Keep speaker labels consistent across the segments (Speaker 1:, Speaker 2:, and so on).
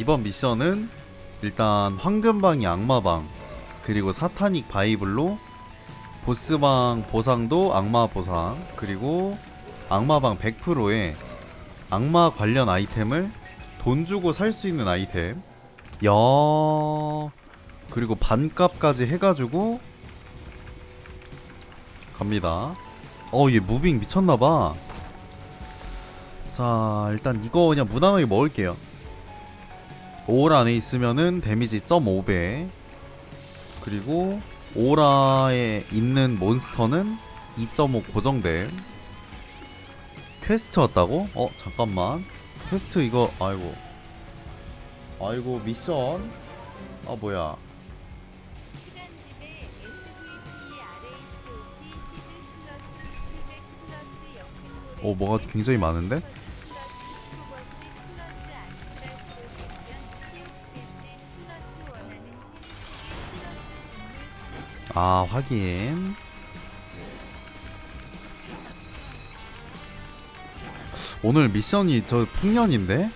Speaker 1: 이번 미션은 일단 황금방이 악마방 그리고 사타닉 바이블로 보스방 보상도 악마 보상 그리고 악마방 100%에 악마 관련 아이템을 돈 주고 살 수 있는 아이템. 야 그리고 반값까지 해가지고 갑니다. 어얘 무빙 미쳤나봐. 자 일단 이거 그냥 무난하게 먹을게요 5월 안에 있으면은 데미지 0.5배. 그리고 오라에 있는 몬스터는 2.5 고정됨 퀘스트 왔다고? 어 잠깐만. 퀘스트 이거 아이고. 아이고 미션. 아 뭐야. 어 뭐가 굉장히 많은데?
Speaker 2: 아
Speaker 1: 확인. 오늘 미션이 저 풍년인데?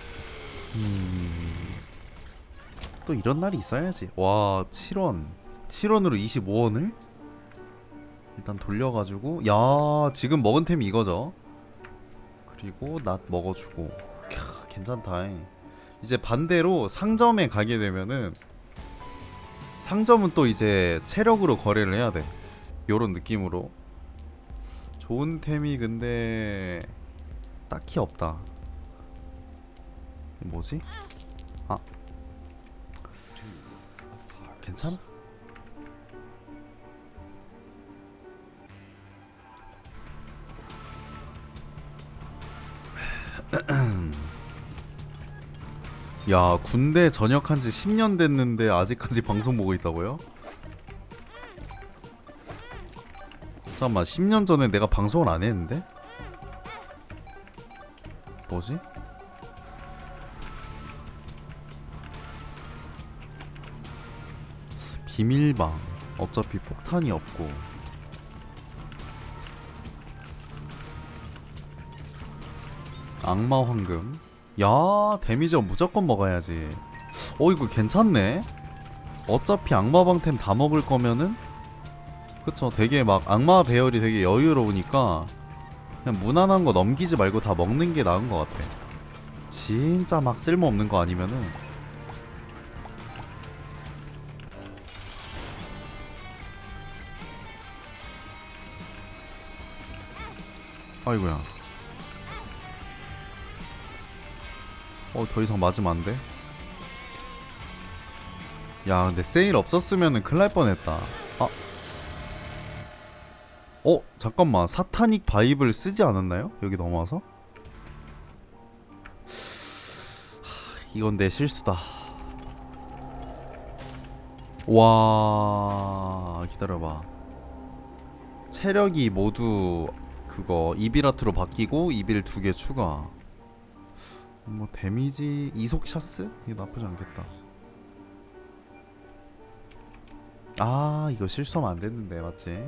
Speaker 1: 음... 또 이런 날이 있어야지. 와 7원. 7원으로 25원을? 일단 돌려가지고. 야 지금 먹은 템이 이거죠? 그리고 낫 먹어주고. 캬 괜찮다 이제 반대로 상점에 가게 되면은 상점은 또 이제 체력으로 거래를 해야 돼. 요런 느낌으로. 좋은 템이 근데 딱히 없다. 뭐지? 아. 괜찮아? 야 군대 전역한 지 10년 됐는데 아직까지 방송 보고 있다고요? 잠깐만 10년 전에 내가 방송을 안 했는데? 뭐지? 비밀방 어차피 폭탄이 없고 악마 황금 야 데미지 무조건 먹어야지. 어 이거 괜찮네. 어차피 악마방템 다 먹을 거면은? 그쵸 되게 막 악마 배열이 되게 여유로우니까 그냥 무난한 거 넘기지 말고 다 먹는 게 나은 것 같아. 진짜 막 쓸모없는 거 아니면은? 아이고야 어, 더 이상 맞으면 안 돼. 야, 근데 세일 없었으면은 큰일 날 뻔했다. 아. 어, 잠깐만. 사타닉 바이블 쓰지 않았나요? 여기 넘어와서? 하, 이건 내 실수다. 와, 기다려봐. 체력이 모두 그거 이비라트로 바뀌고 이빌 두 개 추가. 뭐 데미지 이속 샷스? 이거 나쁘지 않겠다. 아 이거 실수하면 안 됐는데 맞지?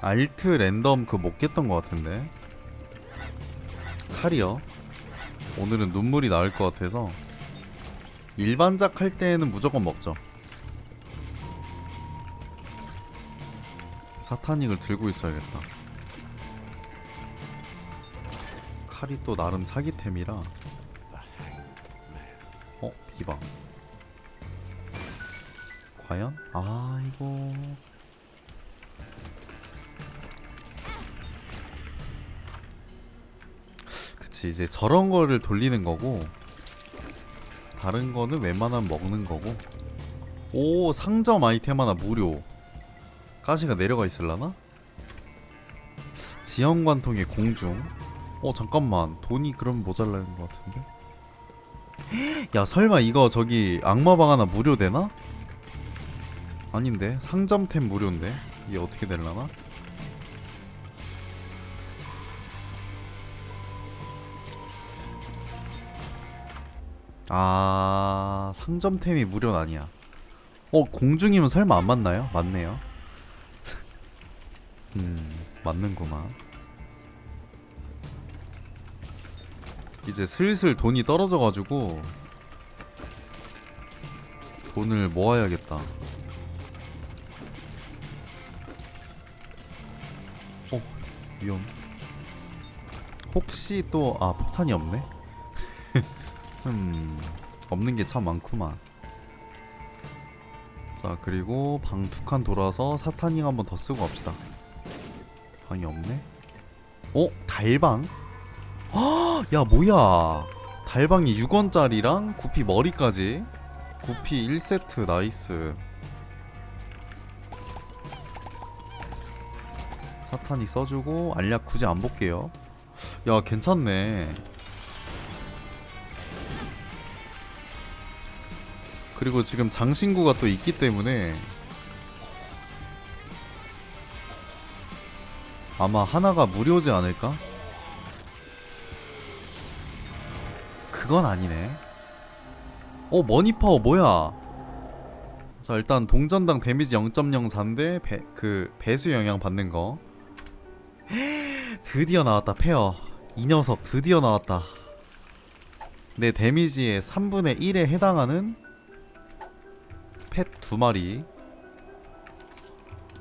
Speaker 1: 알트 랜덤 그 못 깼던 것 같은데 칼이요 오늘은 눈물이 나올 것 같아서 일반작 할 때는 무조건 먹죠. 사타닉을 들고 있어야겠다. 칼이 또 나름 사기템이라. 어, 비방. 과연? 아이고. 그치, 이제 저런 거를 돌리는 거고. 다른 거는 웬만하면 먹는 거고. 오 상점 아이템 하나 무료. 가시가 내려가 있을라나? 지형관통의 공중. 어 잠깐만. 돈이 그럼 모자라는 것 같은데? 야 설마 이거 저기 악마방 하나 무료 되나? 아닌데? 상점템 무료인데? 이게 어떻게 될라나? 아 상점템이 무료는 아니야. 어 공중이면 설마 안 맞나요? 맞네요. 음 맞는구만. 이제 슬슬 돈이 떨어져가지고 돈을 모아야겠다. 어 위험. 혹시 또 아 폭탄이 없네 음 없는 게 참 많구만. 자 그리고 방 두 칸 돌아서 사타닝 한번 더 쓰고 갑시다. 방이 없네? 어? 달방? 헉, 야 뭐야? 달방이 6원짜리랑 구피 머리까지? 구피 1세트 나이스. 사탄이 써주고 알약 굳이 안 볼게요. 야 괜찮네 그리고 지금 장신구가 또 있기 때문에 아마 하나가 무료지 않을까? 그건 아니네. 어 머니파워 뭐야? 자 일단 동전당 데미지 0.04인데 배, 그 배수 영향 받는 거. 드디어 나왔다 페어. 이 녀석 드디어 나왔다. 내 데미지의 3분의 1에 해당하는 펫 두 마리.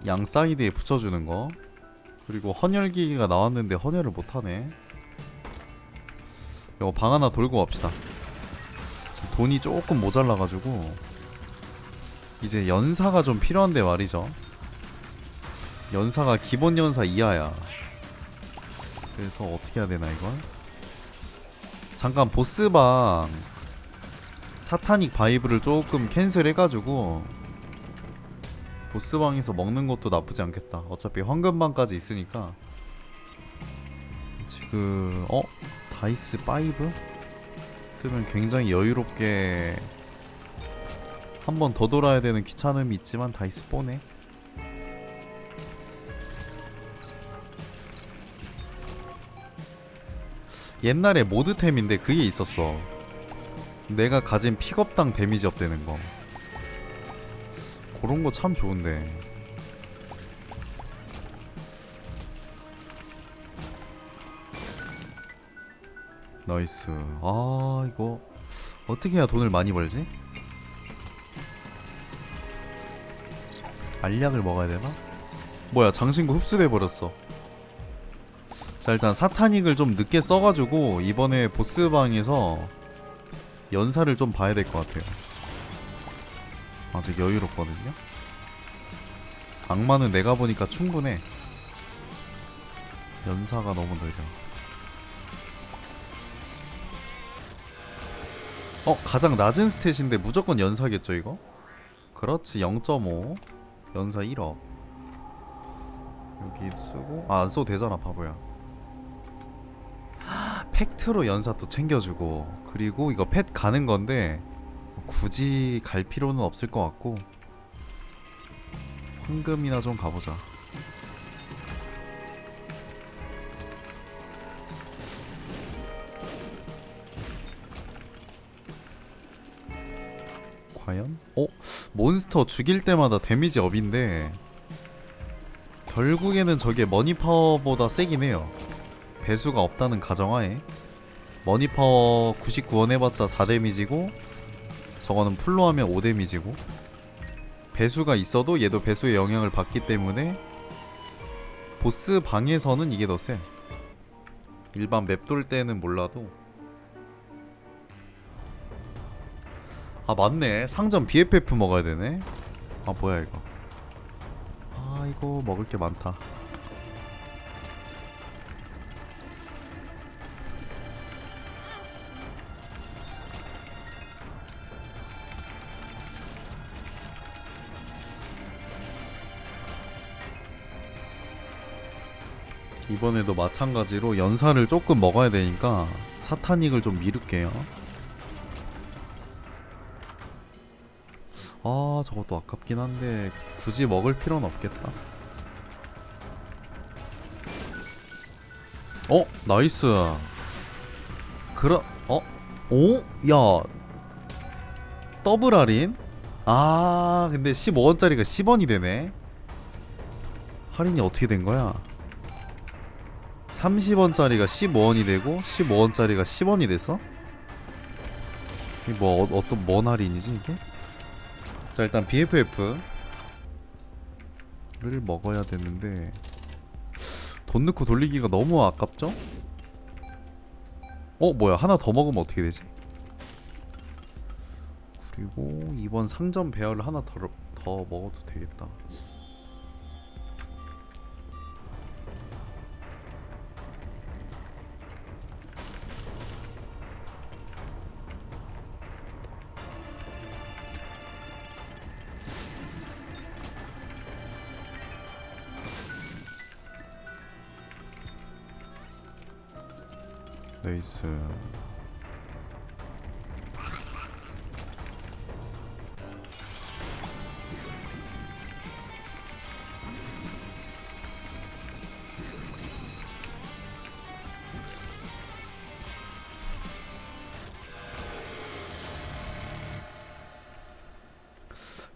Speaker 1: 양 사이드에 붙여주는 거. 그리고 헌혈기가 나왔는데 헌혈을 못하네. 이거 방 하나 돌고 갑시다. 돈이 조금 모자라가지고. 이제 연사가 좀 필요한데 말이죠. 연사가 기본 연사 이하야. 그래서 어떻게 해야 되나 이걸? 잠깐 보스방 사타닉 바이브를 조금 캔슬해가지고 보스방에서 먹는 것도 나쁘지 않겠다. 어차피 황금방까지 있으니까 지금 어 다이스 5 뜨면 굉장히 여유롭게 한 번 더 돌아야 되는 귀찮음이 있지만 다이스 4네. 옛날에 모드템인데 그게 있었어. 내가 가진 픽업당 데미지 업 되는 거 그런 거 참 좋은데 나이스 아 이거 어떻게 해야 돈을 많이 벌지? 알약을 먹어야 되나? 뭐야 장신구 흡수돼 버렸어 자 일단 사타닉을 좀 늦게 써가지고 이번에 보스방에서 연사를 좀 봐야 될 것 같아요. 아직 여유롭거든요. 악마는 내가 보니까 충분해. 연사가 너무 느려. 어 가장 낮은 스탯인데 무조건 연사겠죠 이거? 그렇지 0.5 연사 1억 여기 쓰고 아 안 써도 되잖아 바보야 팩트로 연사 또 챙겨주고 그리고 이거 펫 가는 건데 굳이 갈 필요는 없을 것 같고 황금이나 좀 가보자 과연? 어? 몬스터 죽일 때마다 데미지 업인데 결국에는 저게 머니파워보다 세긴 해요 배수가 없다는 가정하에 머니파워 99원 해봤자 4데미지고 저거는 풀로 하면 5데미지고 배수가 있어도 얘도 배수의 영향을 받기 때문에 보스 방에서는 이게 더 세. 일반 맵 돌 때는 몰라도. 아 맞네. 상점 BFF 먹어야 되네. 아 뭐야 이거. 아 이거 먹을 게 많다 이번에도 마찬가지로 연사를 조금 먹어야 되니까 사타닉을 좀 미룰게요. 아 저것도 아깝긴 한데 굳이 먹을 필요는 없겠다. 어 나이스. 그러 어? 오? 야 더블 할인? 아 근데 15원짜리가 10원이 되네 할인이 어떻게 된 거야 30원짜리가 15원이 되고 15원짜리가 10원이 됐어? 이게 뭐 어, 어떤 뭔 할인이지 이게? 자 일단 BFF를 먹어야 되는데 돈 넣고 돌리기가 너무 아깝죠? 어 뭐야 하나 더 먹으면 어떻게 되지? 그리고 이번 상점 배열을 하나 더, 더 먹어도 되겠다 네이스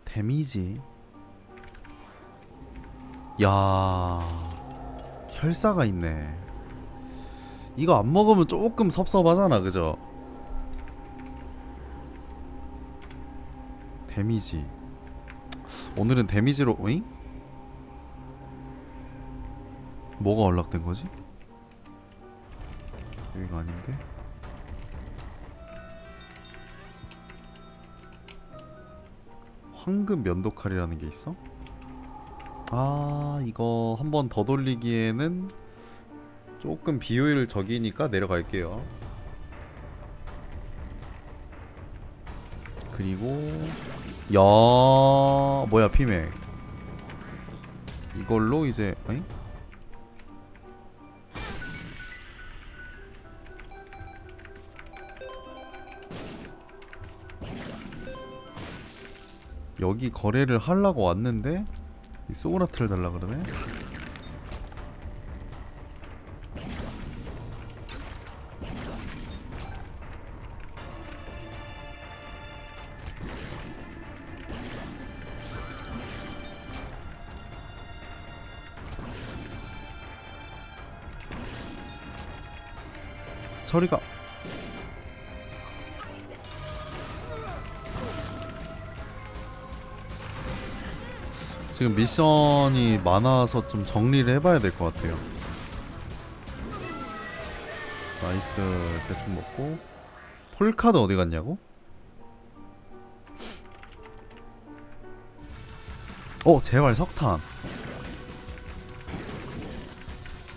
Speaker 1: 데미지. 야 혈사가 있네 이거 안 먹으면 조금 섭섭하잖아 그죠 데미지 오늘은 데미지로 오잉? 뭐가 연락된 거지? 여기가 아닌데? 황금 면도칼이라는 게 있어? 아 이거 한 번 더 돌리기에는 조금 비효율 적이니까 내려갈게요 그리고 야 뭐야 피맥 이걸로 이제 어잉? 여기 거래를 하려고 왔는데 이 소그라트를 달라 그러네. 저리가. 지금 미션이 많아서 좀 정리를 해봐야 될 것 같아요. 나이스. 대충 먹고. 폴카드 어디 갔냐고? 어 제발 석탄.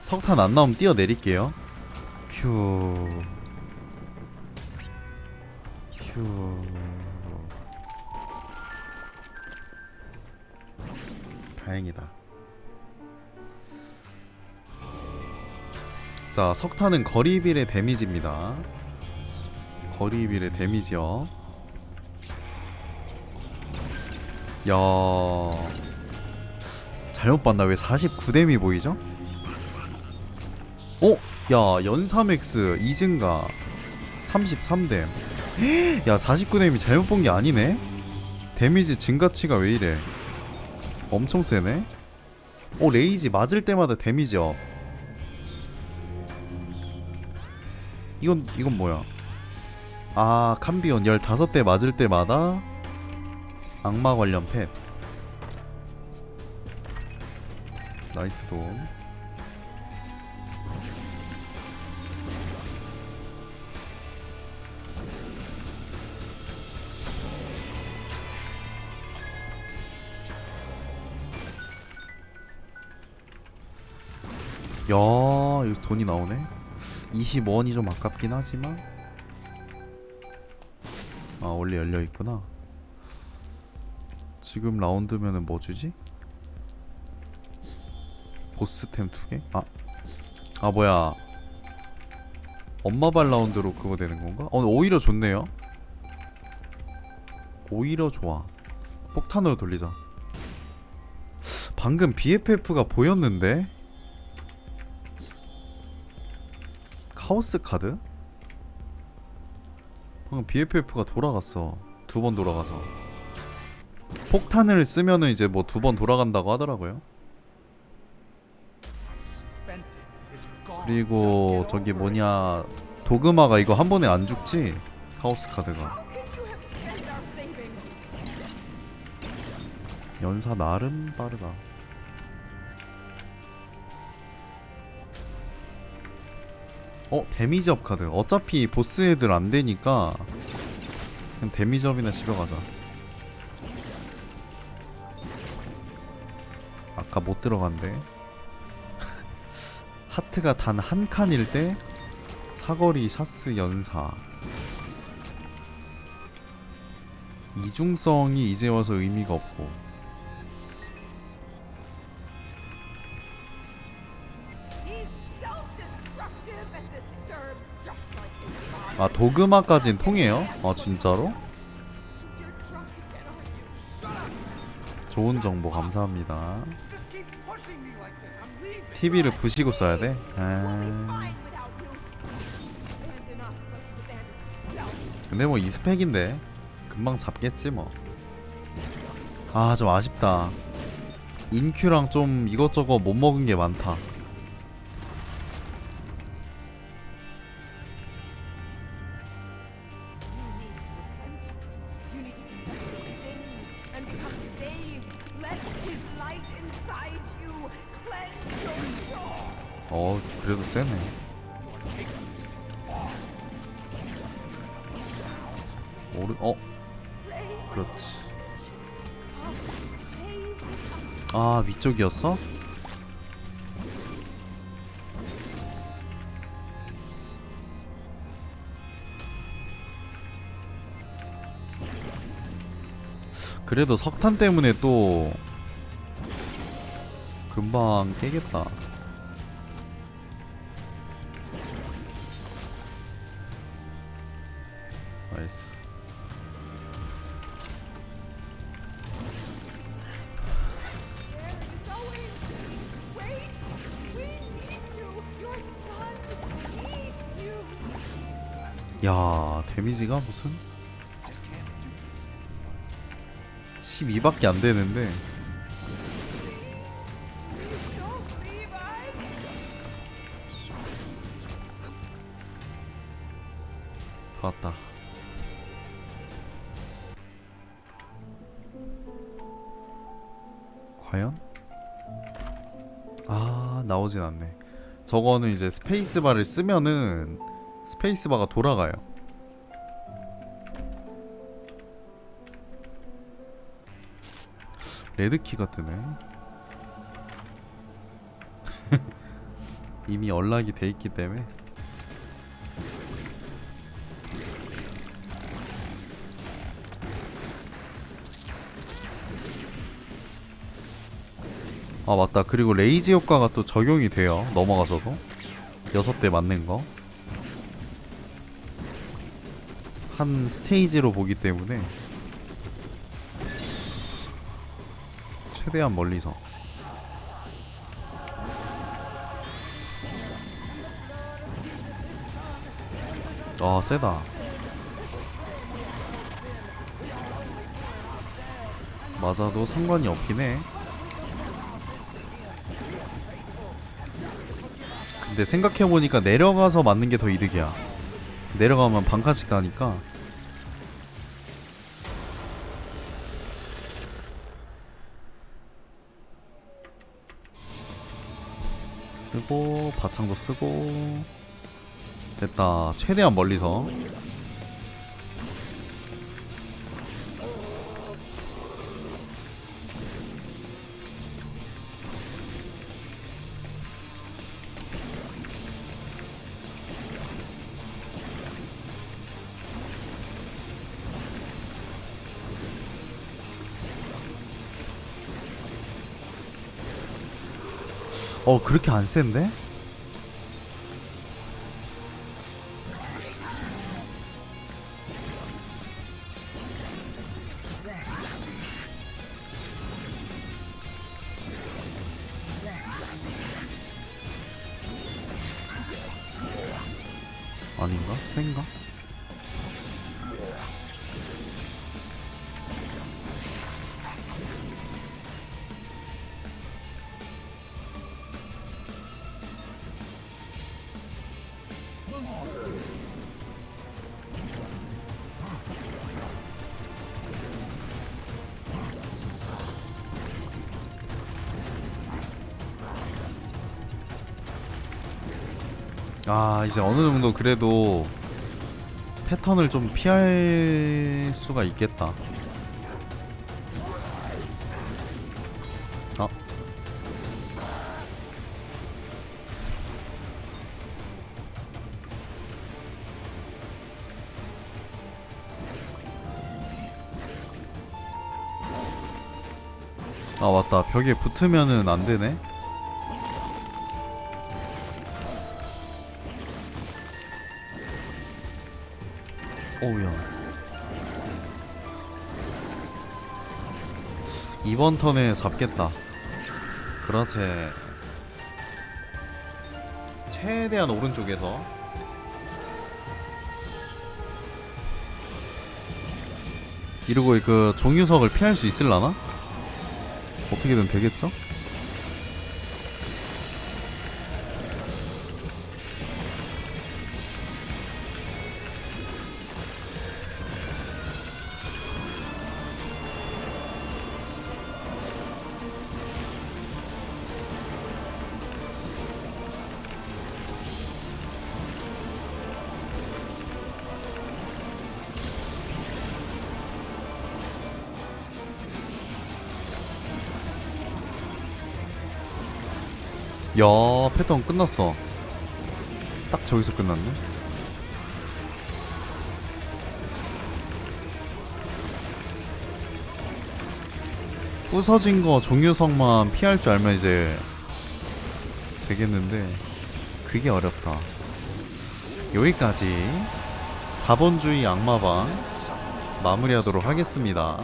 Speaker 1: 석탄 안 나오면 뛰어내릴게요 휴 휴 다행이다. 자, 석탄은 거리빌의 데미지입니다. 거리빌의 데미지요. 야. 잘못 봤나? 왜 49뎀이 보이죠? 어? 야, 연사맥스 이증가 33뎀. 야, 49뎀이 잘못 본 게 아니네? 데미지 증가치가 왜 이래? 엄청 세네. 오 레이지 맞을 때마다 데미지요. 이건 이건 뭐야? 아 캄비온 15대 맞을 때마다 악마 관련 펫. 나이스 돈. 야, 여기 돈이 나오네. 25원이 좀 아깝긴 하지만 아, 원래 열려 있구나. 지금 라운드면은 뭐 주지? 보스템 두 개? 아. 아, 뭐야. 엄마 발 라운드로 그거 되는 건가? 어, 오히려 좋네요. 오히려 좋아. 폭탄으로 돌리자. 방금 BFF가 보였는데 카오스 카드? 방금 BFF가 돌아갔어. 두 번 돌아가서. 폭탄을 쓰면은 이제 뭐 두 번 돌아간다고 하더라고요. 그리고 저기 뭐냐 도그마가 이거 한 번에 안 죽지? 카오스 카드가 연사 나름 빠르다. 어 데미지업 카드. 어차피 보스 애들 안 되니까 그냥 데미지업이나 집에 가자. 아까 못 들어간대. 하트가 단 한 칸일 때 사거리 샤스 연사 이중성이 이제 와서 의미가 없고 아 도그마까진 통해요? 아 진짜로? 좋은 정보 감사합니다 TV를 부시고 써야 돼? 아... 근데 뭐 이스펙인데 금방 잡겠지 뭐. 아 좀 아쉽다. 인큐랑 좀 이것저것 못 먹은 게 많다. 그래도 세네. 오르 어 그렇지. 아 위쪽이었어? 그래도 석탄 때문에 또 금방 깨겠다. 야 데미지가 무슨 12밖에 안 되는데
Speaker 3: Don't leave us.
Speaker 1: 다 왔다. 과연? 아 나오진 않네. 저거는 이제 스페이스바를 쓰면은 스페이스바가 돌아가요. 레드키가 뜨네. 이미 연락이 돼 있기 때문에. 아 맞다. 그리고 레이지 효과가 또 적용이 돼요. 넘어가서도. 여섯 대 맞는 거 한 스테이지로 보기 때문에 최대한 멀리서. 아 세다. 맞아도 상관이 없긴 해. 근데 생각해보니까 내려가서 맞는 게 더 이득이야 내려가면 반칸씩 나니까. 쓰고 바창도 쓰고. 됐다. 최대한 멀리서 어 그렇게 안 센데? 아 이제 어느 정도 그래도 패턴을 좀 피할 수가 있겠다. 아 아 맞다 벽에 붙으면은 안 되네. 오우야. 이번 턴에 잡겠다. 그렇지. 최대한 오른쪽에서. 이러고 그 종유석을 피할 수 있을라나? 어떻게든 되겠죠? 야 패턴 끝났어. 딱 저기서 끝났네. 부서진 거 종유석만 피할 줄 알면 이제 되겠는데 그게 어렵다. 여기까지 자본주의 악마방 마무리하도록 하겠습니다